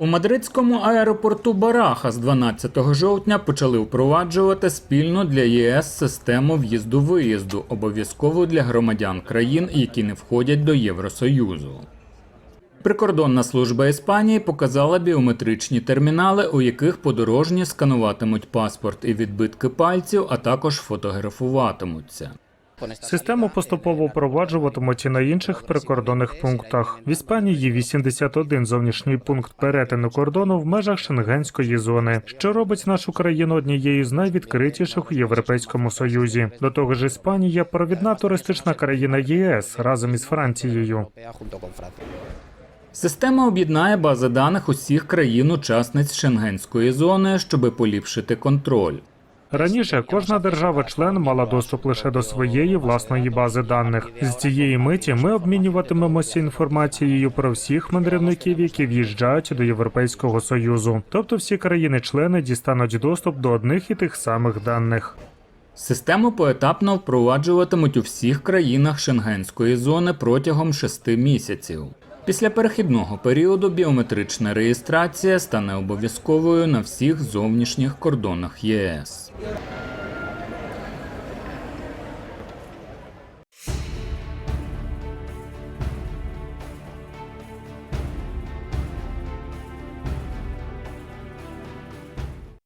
У мадридському аеропорту Бараха з 12 жовтня почали впроваджувати спільну для ЄС систему в'їзду-виїзду, обов'язкову для громадян країн, які не входять до Євросоюзу. Прикордонна служба Іспанії показала біометричні термінали, у яких подорожні скануватимуть паспорт і відбитки пальців, а також фотографуватимуться. Систему поступово впроваджуватимуть і на інших прикордонних пунктах. В Іспанії є 81 зовнішній пункт перетину кордону в межах шенгенської зони, що робить нашу країну однією з найвідкритіших у Європейському Союзі. До того ж, Іспанія провідна туристична країна ЄС разом із Францією. Система об'єднає бази даних усіх країн-учасниць шенгенської зони, щоби поліпшити контроль. Раніше кожна держава-член мала доступ лише до своєї власної бази даних. З цієї миті ми обмінюватимемося інформацією про всіх мандрівників, які в'їжджають до Європейського союзу. Тобто всі країни-члени дістануть доступ до одних і тих самих даних. Систему поетапно впроваджуватимуть у всіх країнах шенгенської зони протягом шести місяців. Після перехідного періоду біометрична реєстрація стане обов'язковою на всіх зовнішніх кордонах ЄС.